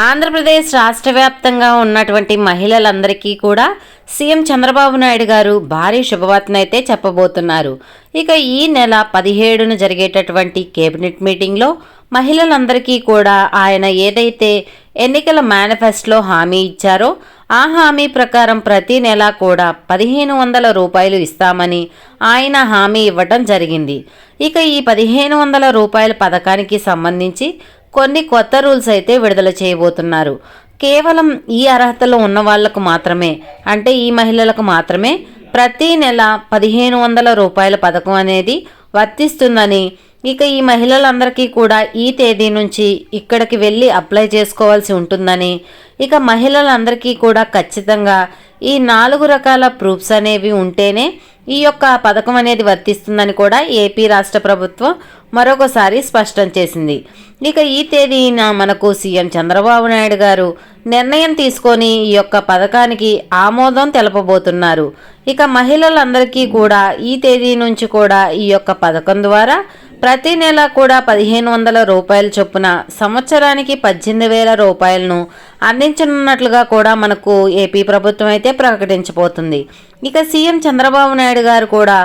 ఆంధ్రప్రదేశ్ రాష్ట్ర వ్యాప్తంగా ఉన్నటువంటి మహిళలందరికీ కూడా సీఎం చంద్రబాబు నాయుడు గారు భారీ శుభవార్తనైతే చెప్పబోతున్నారు. ఇక ఈ నెల పదిహేడున జరిగేటటువంటి కేబినెట్ మీటింగ్లో మహిళలందరికీ కూడా ఆయన ఏదైతే ఎన్నికల మేనిఫెస్టోలో హామీ ఇచ్చారో ఆ హామీ ప్రకారం ప్రతి నెల కూడా పదిహేను వందల రూపాయలు ఇస్తామని ఆయన హామీ ఇవ్వటం జరిగింది. ఇక ఈ పదిహేను వందల రూపాయల పథకానికి సంబంధించి కొన్ని కొత్త రూల్స్ అయితే విడుదల చేయబోతున్నారు. కేవలం ఈ అర్హతలో ఉన్న వాళ్ళకు మాత్రమే అంటే ఈ మహిళలకు మాత్రమే ప్రతి నెల పదిహేను వందల రూపాయల పథకం అనేది వర్తిస్తుందని ఇక ఈ మహిళలందరికీ కూడా ఈ తేదీ నుంచి ఇక్కడికి వెళ్ళి అప్లై చేసుకోవాల్సి ఉంటుందని ఇక మహిళలందరికీ కూడా ఖచ్చితంగా ఈ నాలుగు రకాల ప్రూఫ్స్ అనేవి ఉంటేనే ఈ యొక్క పథకం అనేది వర్తిస్తుందని కూడా ఏపీ రాష్ట్ర ప్రభుత్వం మరొకసారి స్పష్టం చేసింది. ఇక ఈ తేదీన మనకు సీఎం చంద్రబాబు నాయుడు గారు నిర్ణయం తీసుకొని ఈ యొక్క పథకానికి ఆమోదం తెలపబోతున్నారు. ఇక మహిళలందరికీ కూడా ఈ తేదీ నుంచి కూడా ఈ యొక్క పథకం ద్వారా ప్రతి నెల కూడా పదిహేను వందల రూపాయల చొప్పున సంవత్సరానికి పద్దెనిమిది వేల రూపాయలను అందించనున్నట్లుగా కూడా మనకు ఏపీ ప్రభుత్వం అయితే ప్రకటించబోతుంది. ఇక సీఎం చంద్రబాబు నాయుడు గారు కూడా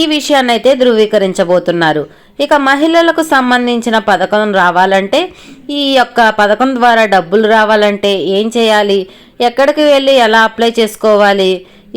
ఈ విషయాన్ని అయితే ధృవీకరించబోతున్నారు. ఇక మహిళలకు సంబంధించిన పథకం రావాలంటే ఈ యొక్క పథకం ద్వారా డబ్బులు రావాలంటే ఏం చేయాలి? ఎక్కడికి వెళ్ళి ఎలా అప్లై చేసుకోవాలి?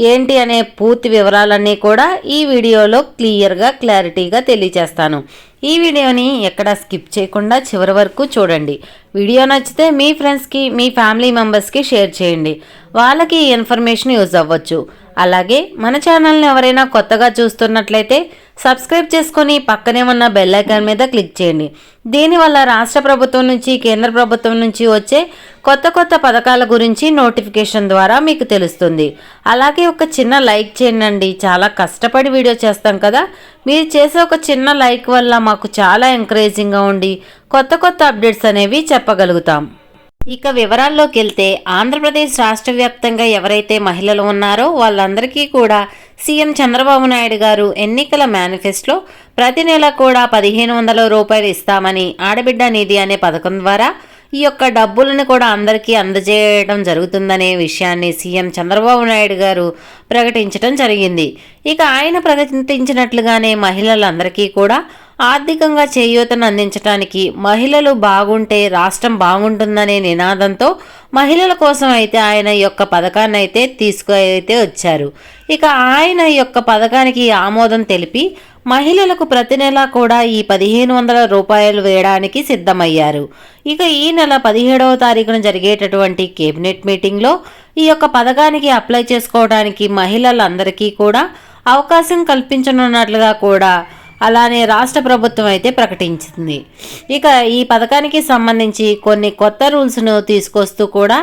ఏంటి అనే పూర్తి వివరాలన్నీ కూడా ఈ వీడియోలో క్లియర్గా క్లారిటీగా తెలియచేస్తాను ఈ వీడియోని ఎక్కడ స్కిప్ చేయకుండా చివరి వరకు చూడండి. వీడియో నచ్చితే మీ ఫ్రెండ్స్కి మీ ఫ్యామిలీ మెంబర్స్కి షేర్ చేయండి. వాళ్ళకి ఈ ఇన్ఫర్మేషన్ యూజ్ అవ్వచ్చు. అలాగే మన ఛానల్ని ఎవరైనా కొత్తగా చూస్తున్నట్లయితే సబ్స్క్రైబ్ చేసుకుని పక్కనే ఉన్న బెల్ ఐకాన్ మీద క్లిక్ చేయండి. దీనివల్ల రాష్ట్ర ప్రభుత్వం నుంచి కేంద్ర ప్రభుత్వం నుంచి వచ్చే కొత్త కొత్త పథకాల గురించి నోటిఫికేషన్ ద్వారా మీకు తెలుస్తుంది. అలాగే ఒక చిన్న లైక్ చేయండి చాలా కష్టపడి వీడియో చేస్తాం కదా. మీరు చేసే ఒక చిన్న లైక్ వల్ల మాకు చాలా ఎంకరేజింగ్గా ఉండి కొత్త కొత్త అప్డేట్స్ అనేవి చెప్పగలుగుతాం. ఇక వివరాల్లోకి వెళ్తే ఆంధ్రప్రదేశ్ రాష్ట్ర వ్యాప్తంగా ఎవరైతే మహిళలు ఉన్నారో వాళ్ళందరికీ కూడా సీఎం చంద్రబాబు నాయుడు గారు ఎన్నికల మేనిఫెస్టోలో ప్రతి నెల కూడా పదిహేను వందల రూపాయలు ఇస్తామని ఆడబిడ్డ నిధి అనే పథకం ద్వారా ఈ యొక్క డబ్బులను కూడా అందరికీ అందజేయడం జరుగుతుందనే విషయాన్ని సీఎం చంద్రబాబు నాయుడు గారు ప్రకటించడం జరిగింది. ఇక ఆయన ప్రకటించినట్లుగానే మహిళలందరికీ కూడా ఆర్థికంగా చేయూతను అందించడానికి మహిళలు బాగుంటే రాష్ట్రం బాగుంటుందనే నినాదంతో మహిళల కోసం అయితే ఆయన యొక్క పథకాన్ని అయితే తీసుకు అయితే వచ్చారు. ఇక ఆయన యొక్క పథకానికి ఆమోదం తెలిపి మహిళలకు ప్రతి నెల కూడా ఈ పదిహేను వందల రూపాయలు వేయడానికి సిద్ధమయ్యారు. ఇక ఈ నెల పదిహేడవ తారీఖున జరిగేటటువంటి కేబినెట్ మీటింగ్లో ఈ యొక్క పథకానికి అప్లై చేసుకోవడానికి మహిళలందరికీ కూడా అవకాశం కల్పించనున్నట్లుగా కూడా అలానే రాష్ట్ర ప్రభుత్వం అయితే ప్రకటించింది. ఇక ఈ పథకానికి సంబంధించి కొన్ని కొత్త రూల్స్ను తీసుకొస్తూ కూడా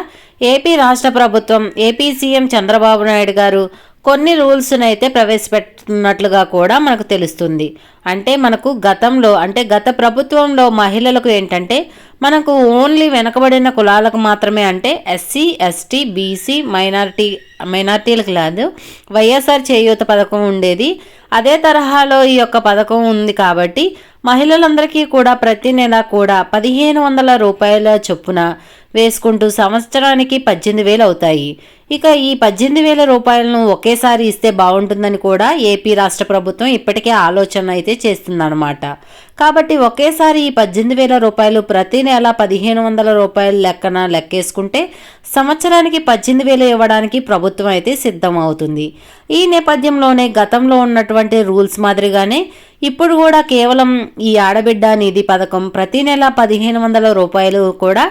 ఏపీ రాష్ట్ర ప్రభుత్వం ఏపీ సీఎం చంద్రబాబు నాయుడు గారు కొన్ని రూల్స్ను అయితే ప్రవేశపెట్టినట్లుగా కూడా మనకు తెలుస్తుంది. అంటే మనకు గతంలో అంటే గత ప్రభుత్వంలో మహిళలకు ఏంటంటే మనకు ఓన్లీ వెనకబడిన కులాలకు మాత్రమే అంటే ఎస్సీ ఎస్టీ బీసీ మైనారిటీ మైనార్టీలకు లేదు వైఎస్ఆర్ చేయూత పథకం ఉండేది. అదే తరహాలో ఈ యొక్క పథకం ఉంది కాబట్టి మహిళలందరికీ కూడా ప్రతి నెల కూడా పదిహేను వందల రూపాయల చొప్పున వేసుకుంటూ సంవత్సరానికి పద్దెనిమిది వేలు అవుతాయి. ఇక ఈ పద్దెనిమిది వేల రూపాయలను ఒకేసారి ఇస్తే బాగుంటుందని కూడా ఏపీ రాష్ట్ర ప్రభుత్వం ఇప్పటికే ఆలోచన అయితే చేస్తుందన్నమాట. కాబట్టి ఒకేసారి ఈ పద్దెనిమిది వేల రూపాయలు ప్రతి నెల పదిహేను వందల రూపాయలు లెక్కన లెక్కేసుకుంటే సంవత్సరానికి పద్దెనిమిది వేలు ఇవ్వడానికి ప్రభుత్వం అయితే సిద్ధం అవుతుంది. ఈ నేపథ్యంలోనే గతంలో ఉన్నటువంటి రూల్స్ మాదిరిగానే ఇప్పుడు కూడా కేవలం ఈ ఆడబిడ్డ నిధి పథకం ప్రతి నెల పదిహేను వందల రూపాయలు కూడా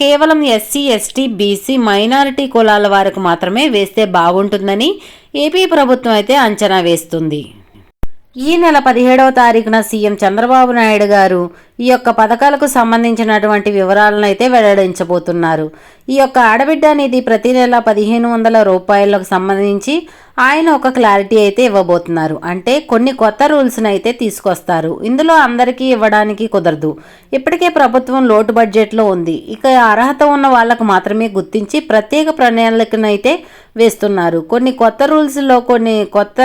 కేవలం ఎస్సీ ఎస్టీ బీసీ మైనారిటీ కులాల వారికి మాత్రమే వేస్తే బాగుంటుందని ఏపీ ప్రభుత్వం అయితే అంచనా వేస్తుంది. ఈ నెల పదిహేడవ తారీఖున సీఎం చంద్రబాబు నాయుడు గారు ఈ యొక్క పథకాలకు సంబంధించినటువంటి వివరాలను అయితే వెల్లడించబోతున్నారు. ఈ యొక్క ఆడబిడ్డ అనేది ప్రతి నెల పదిహేను వందల రూపాయలకు సంబంధించి ఆయన ఒక క్లారిటీ అయితే ఇవ్వబోతున్నారు. అంటే కొన్ని కొత్త రూల్స్ని అయితే తీసుకొస్తారు. ఇందులో అందరికీ ఇవ్వడానికి కుదరదు. ఇప్పటికే ప్రభుత్వం లోటు బడ్జెట్లో ఉంది. ఇక అర్హత ఉన్న వాళ్ళకు మాత్రమే గుర్తించి ప్రత్యేక ప్రణాళికనైతే వేస్తున్నారు. కొన్ని కొత్త రూల్స్లో కొన్ని కొత్త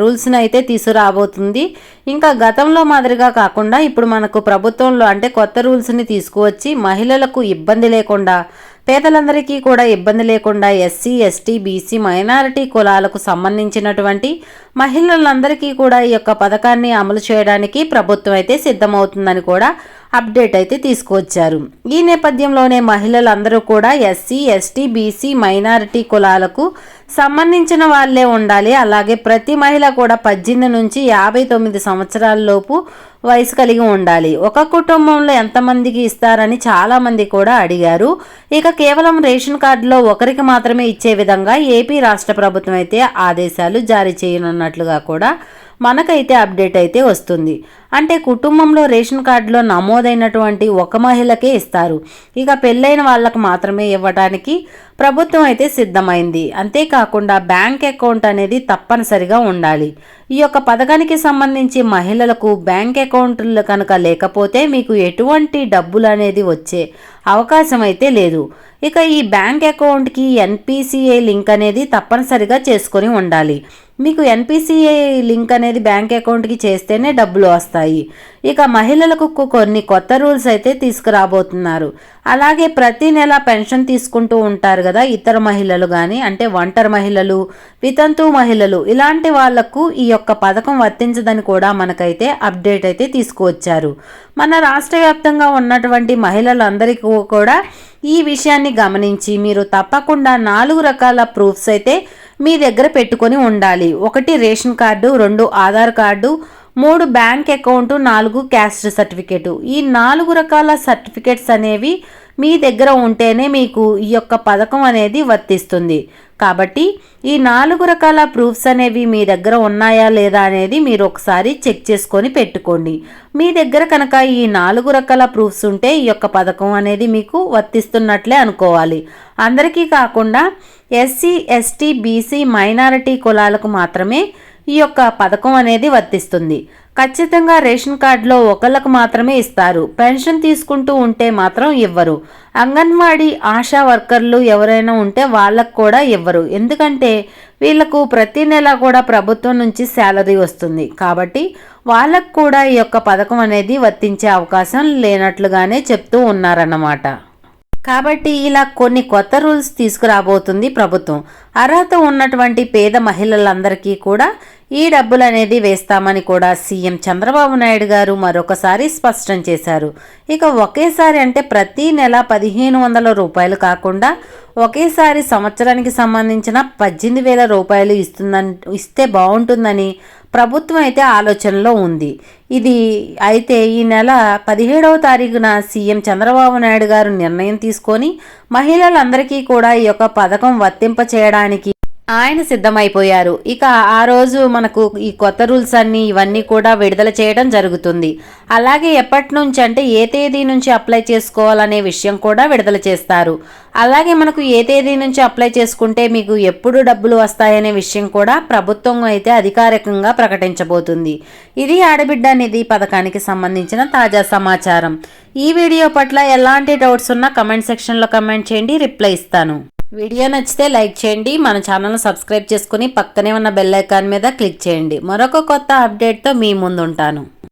రూల్స్ని అయితే తీసుకురాబోతుంది. ఇంకా గతంలో మాదిరిగా కాకుండా ఇప్పుడు మనకు ప్రభుత్వంలో అంటే కొత్త రూల్స్ని తీసుకువచ్చి మహిళలకు ఇబ్బంది లేకుండా పేదలందరికీ కూడా ఇబ్బంది లేకుండా ఎస్సీ ఎస్టీ బీసీ మైనారిటీ కులాలకు సంబంధించినటువంటి మహిళలందరికీ కూడా ఈ యొక్క పథకాన్ని అమలు చేయడానికి ప్రభుత్వం అయితే సిద్ధమవుతుందని కూడా అప్డేట్ అయితే తీసుకువచ్చారు. ఈ నేపథ్యంలోనే మహిళలందరూ కూడా ఎస్సీ ఎస్టీ బీసీ మైనారిటీ కులాలకు సంబంధించిన వాళ్ళే ఉండాలి. అలాగే ప్రతి మహిళ కూడా పద్దెనిమిది నుంచి యాభై తొమ్మిది సంవత్సరాలలోపు వయసు కలిగి ఉండాలి. ఒక కుటుంబంలో ఎంతమందికి ఇస్తారని చాలామంది కూడా అడిగారు. ఇక కేవలం రేషన్ కార్డులో ఒకరికి మాత్రమే ఇచ్చే విధంగా ఏపీ రాష్ట్ర ప్రభుత్వం అయితే ఆదేశాలు జారీ చేయనున్నట్లుగా కూడా మనకైతే అప్డేట్ అయితే వస్తుంది. అంటే కుటుంబంలో రేషన్ కార్డులో నమోదైనటువంటి ఒక మహిళకే ఇస్తారు. ఇక పెళ్ళైన వాళ్ళకు మాత్రమే ఇవ్వడానికి ప్రభుత్వం అయితే సిద్ధమైంది. అంతేకాకుండా బ్యాంక్ అకౌంట్ అనేది తప్పనిసరిగా ఉండాలి. ఈ యొక్క పథకానికి సంబంధించి మహిళలకు బ్యాంక్ అకౌంట్లు కనుక లేకపోతే మీకు ఎటువంటి డబ్బులు అనేది వచ్చే అవకాశం అయితే లేదు. ఇక ఈ బ్యాంక్ అకౌంట్కి ఎన్పిసిఏ లింక్ అనేది తప్పనిసరిగా చేసుకొని ఉండాలి. మీకు ఎన్పిసిఐ లింక్ అనేది బ్యాంక్ అకౌంట్కి చేస్తేనే డబ్బులు వస్తాయి. ఇక మహిళలకు కొన్ని కొత్త రూల్స్ అయితే తీసుకురాబోతున్నారు. అలాగే ప్రతి నెల పెన్షన్ తీసుకుంటూ ఉంటారు కదా ఇతర మహిళలు కానీ అంటే ఒంటరి మహిళలు వితంతు మహిళలు ఇలాంటి వాళ్ళకు ఈ యొక్క పథకం వర్తించదని కూడా మనకైతే అప్డేట్ అయితే తీసుకువచ్చారు. మన రాష్ట్ర వ్యాప్తంగా ఉన్నటువంటి మహిళలందరికీ కూడా ఈ విషయాన్ని గమనించి మీరు తప్పకుండా నాలుగు రకాల ప్రూఫ్స్ అయితే మీ దగ్గర పెట్టుకొని ఉండాలి. ఒకటి రేషన్ కార్డు రెండు ఆధార్ కార్డు మూడు బ్యాంక్ అకౌంటు నాలుగు క్యాస్ట్ సర్టిఫికేటు. ఈ నాలుగు రకాల సర్టిఫికేట్స్ అనేవి మీ దగ్గర ఉంటేనే మీకు ఈ యొక్క పథకం అనేది వర్తిస్తుంది. కాబట్టి ఈ నాలుగు రకాల ప్రూఫ్స్ అనేవి మీ దగ్గర ఉన్నాయా లేదా అనేది మీరు ఒకసారి చెక్ చేసుకొని పెట్టుకోండి. మీ దగ్గర కనుక ఈ నాలుగు రకాల ప్రూఫ్స్ ఉంటే ఈ యొక్క పథకం అనేది మీకు వర్తిస్తున్నట్లే అనుకోవాలి. అందరికీ కాకుండా ఎస్సీ ఎస్టీ బీసీ మైనారిటీ కులాలకు మాత్రమే ఈ యొక్క పథకం అనేది వర్తిస్తుంది. ఖచ్చితంగా రేషన్ కార్డులో ఒకళ్ళకు మాత్రమే ఇస్తారు. పెన్షన్ తీసుకుంటూ ఉంటే మాత్రం ఇవ్వరు. అంగన్వాడీ ఆశా వర్కర్లు ఎవరైనా ఉంటే వాళ్ళకు కూడా ఇవ్వరు. ఎందుకంటే వీళ్ళకు ప్రతి నెల కూడా ప్రభుత్వం నుంచి శాలరీ వస్తుంది. కాబట్టి వాళ్ళకు కూడా ఈ యొక్క పథకం అనేది వర్తించే అవకాశం లేనట్లుగానే చెప్తూ ఉన్నారన్నమాట. కాబట్టి ఇలా కొన్ని కొత్త రూల్స్ తీసుకురాబోతుంది ప్రభుత్వం. అర్హత ఉన్నటువంటి పేద మహిళలందరికీ కూడా ఈ డబ్బులు అనేది వేస్తామని కూడా సీఎం చంద్రబాబు నాయుడు గారు మరొకసారి స్పష్టం చేశారు. ఇక ఒకేసారి అంటే ప్రతి నెల పదిహేను వందల రూపాయలు కాకుండా ఒకేసారి సంవత్సరానికి సంబంధించిన పద్దెనిమిది వేల రూపాయలు ఇస్తుందని ఇస్తే బాగుంటుందని ప్రభుత్వం అయితే ఆలోచనలో ఉంది. ఇది అయితే ఈ నెల పదిహేడవ తారీఖున సీఎం చంద్రబాబు నాయుడు గారు నిర్ణయం తీసుకొని మహిళలందరికీ కూడా ఈ యొక్క పథకం వర్తింప చేయడానికి ఆయన సిద్ధమైపోయారు. ఇక ఆ రోజు మనకు ఈ కొత్త రూల్స్ అన్ని ఇవన్నీ కూడా విడుదల చేయడం జరుగుతుంది. అలాగే ఎప్పటి నుంచి అంటే ఏ తేదీ నుంచి అప్లై చేసుకోవాలనే విషయం కూడా విడుదల చేస్తారు. అలాగే మనకు ఏ తేదీ నుంచి అప్లై చేసుకుంటే మీకు ఎప్పుడు డబ్బులు వస్తాయనే విషయం కూడా ప్రభుత్వం అయితే అధికారికంగా ప్రకటించబోతుంది. ఇది ఆడబిడ్డ నిధి పథకానికి సంబంధించిన తాజా సమాచారం. ఈ వీడియో పట్ల ఎలాంటి డౌట్స్ ఉన్నా కమెంట్ సెక్షన్లో కమెంట్ చేయండి రిప్లై ఇస్తాను. వీడియో నచ్చితే లైక్ చేయండి మన ఛానల్ను సబ్స్క్రైబ్ చేసుకుని పక్కనే ఉన్న బెల్ ఐకాన్ మీద క్లిక్ చేయండి. మరొక కొత్త అప్డేట్తో మీ ముందుంటాను.